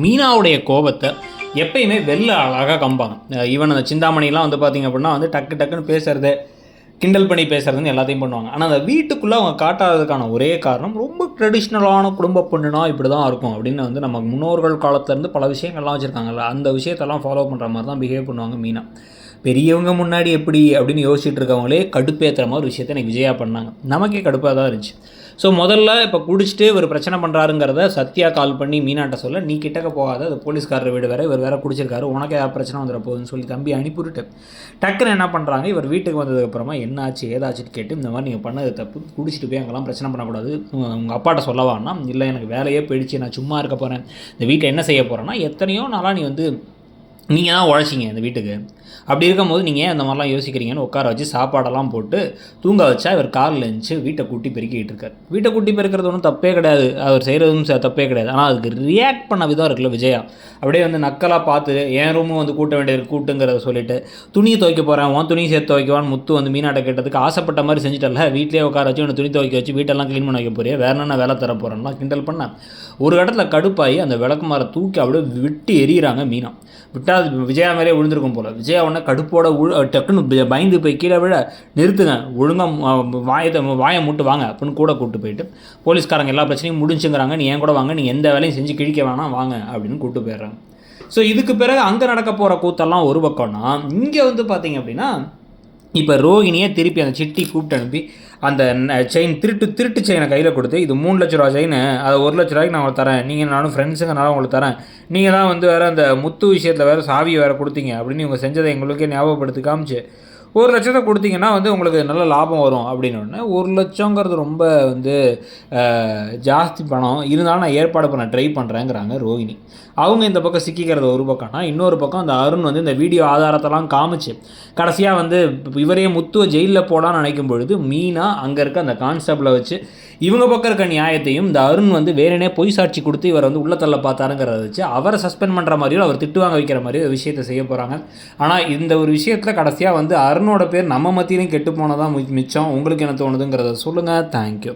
மீனாவுடைய கோபத்தை எப்பயுமே வெளில அழகாக கம்பாங்க. ஈவன் அந்த சிந்தாமணிலாம் வந்து பார்த்திங்க அப்படின்னா வந்து டக்கு டக்குன்னு பேசுறது கிண்டல் பண்ணி பேசுறதுன்னு எல்லாத்தையும் பண்ணுவாங்க. ஆனால் அந்த வீட்டுக்குள்ளே அவங்க காட்டாததுக்கான ஒரே காரணம் ரொம்ப ட்ரெடிஷ்னலான குடும்ப பொண்ணுனா இப்படி தான் இருக்கும் அப்படின்னு வந்து நம்ம முன்னோர்கள் காலத்துலேருந்து பல விஷயங்கள்லாம் வச்சுருக்காங்கல்ல அந்த விஷயத்தெல்லாம் ஃபாலோ பண்ணுற மாதிரி தான் பிஹேவ் பண்ணுவாங்க மீனா. பெரியவங்க முன்னாடி எப்படி அப்படின்னு யோசிச்சுட்டு இருக்கவங்களே கடுப்பேற்றுற மாதிரி ஒரு விஷயத்தை எனக்கு விஜயா பண்ணாங்க. நமக்கே கடுப்பாக தான் இருந்துச்சு. ஸோ முதல்ல இப்போ குடிச்சிட்டு இவர் பிரச்சனை பண்ணுறாருங்கிறத சத்யா கால் பண்ணி மீனாட்ட சொல்ல நீ கிட்டக்க போகாத அது போலீஸ்காரர் வீடு வேறு இவர் வேறு குடிச்சிருக்காரு உனக்கு ஏதாவது பிரச்சனை வந்துட போகுதுன்னு சொல்லி தம்பி அனுப்பிவிட்டு டக்குன்னு என்ன பண்ணுறாங்க இவர் வீட்டுக்கு வந்ததுக்கப்புறமா என்ன ஆச்சு ஏதாச்சுன்னு கேட்டு இந்த மாதிரி நீங்கள் பண்ணது தப்பு குடிச்சிட்டு போய் அங்கெல்லாம் பிரச்சனை பண்ணக்கூடாது உங்கள் அப்பாட்ட சொல்லவான்னா இல்லை எனக்கு வேலையே போயிடுச்சு நான் சும்மா இருக்க போகிறேன் இந்த வீட்டில் என்ன செய்ய போகிறேன்னா எத்தனையோ நாளாக நீ வந்து நீங்கள் தான் உழைச்சிங்க இந்த வீட்டுக்கு அப்படி இருக்கும்போது நீங்கள் ஏன் அந்த மாதிரிலாம் யோசிக்கிறீங்கன்னு உட்கார வச்சு சாப்பாடெல்லாம் போட்டு தூங்க வச்சா இவர் காரில் இருந்துச்சு வீட்டை கூட்டி பெருக்கிட்டு இருக்கார். வீட்டை கூட்டி பெருக்கிறது ஒன்றும் தப்பே கிடையாது. அவர் செய்கிறதும் ச- தப்பே கிடையாது. ஆனால் அதுக்கு ரியாக்ட் பண்ண விதம் இருக்குல்ல விஜயா. அப்படியே வந்து நக்கலாக பார்த்து என் ரூமும் வந்து கூட்ட வேண்டியது கூட்டுங்கிறத சொல்லிட்டு துணியை துவைக்க போகிறேன் உன் துணி சேர்த்து துவைக்குவான்னு முத்து வந்து மீனாட்ட கேட்டதுக்கு ஆசைப்பட்ட மாதிரி செஞ்சுட்டல வீட்லேயே உட்கார வச்சு உன்னை துணி துவைக்க வச்சு வீட்டெல்லாம் க்ளீன் பண்ண வைக்க போறியா? வேற என்ன வேலை தர போகிறேன்லாம் கிண்டல் பண்ணேன் ஒரு இடத்துல கடுப்பாகி அந்த விளக்குமாரை தூக்கி அப்படியே விட்டு எறிகிறாங்க மீனா. விட்டா விஜயா மாதிரியே விழுந்திருக்கும் போல். விஜயா உடனே கடுப்போட உழு டக்குன்னு பயந்து போய் கீழே விழ நிறுத்துங்க. ஒழுங்காக வாயத்தை வாயை மூட்டு வாங்க அப்படின்னு கூட கூப்பிட்டு போயிட்டு போலீஸ்காரங்க எல்லா பிரச்சனையும் முடிஞ்சுங்கிறாங்க. நீ ஏன் கூட வாங்க? நீ எந்த வேலையும் செஞ்சு கிழிக்க வேணாம் வாங்க அப்படின்னு கூப்பிட்டு போயிடுறாங்க. ஸோ இதுக்கு பிறகு அங்கே நடக்க போகிற கூத்தெல்லாம் ஒரு பக்கம்னா இங்கே வந்து பார்த்தீங்க அப்படின்னா இப்போ ரோகிணியை திருப்பி அந்த சிட்டி கூப்பிட்டு அனுப்பி அந்த செயின் திருட்டு திருட்டு செயினை கையில் கொடுத்து இது மூணு லட்ச ரூபா செயின் அதை ஒரு லட்ச ரூபாய்க்கு நான் உங்களுக்கு தரேன். நீங்கள் நானும் ஃப்ரெண்ட்ஸுங்கனால உங்களுக்கு தரேன். நீங்கள் தான் வந்து வேறு அந்த முத்து விஷயத்தில் வேறு சாவியை வேறு கொடுத்தீங்க அப்படின்னு இவங்க செஞ்சதை எங்களுக்கே ஞாபகப்படுத்தி காமிச்சு ஒரு லட்சத்தை கொடுத்தீங்கன்னா வந்து உங்களுக்கு நல்ல லாபம் வரும் அப்படின்னு ஒரு லட்சங்கிறது ரொம்ப வந்து ஜாஸ்தி பணம். இருந்தாலும் நான் ஏற்பாடு பண்ண ட்ரை பண்ணுறேங்கிறாங்க ரோகிணி அவங்க இந்த பக்கம் சிக்கிக்கிறது ஒரு பக்கம்னா இன்னொரு பக்கம் அந்த அருண் வந்து இந்த வீடியோ ஆதாரத்தெல்லாம் காமிச்சு கடைசியாக வந்து இவரையே முத்துவ ஜெயிலில் போடான்னு நினைக்கும் பொழுது மீனா அங்கே இருக்க அந்த கான்ஸ்டபிளை வச்சு இவங்க பக்கம் இருக்க நியாயத்தையும் இந்த அருண் வந்து வேறனே பொய் சாட்சி கொடுத்து இவர் வந்து உள்ளத்தள்ள பார்த்தாருங்கிறத வச்சு அவரை சஸ்பெண்ட் பண்ணுற மாதிரியோ அவர் திட்டு வாங்க வைக்கிற மாதிரியோ ஒரு விஷயத்தை செய்ய போகிறாங்க ஆனால் இந்த ஒரு விஷயத்தில் கடைசியாக வந்து அருண் அருணோட பேர் நம்ம மத்தியிலையும் கெட்டு போனதான் மிச்சம். உங்களுக்கு என்ன தோணுதுங்கிறத சொல்லுங்கள் தேங்க்யூ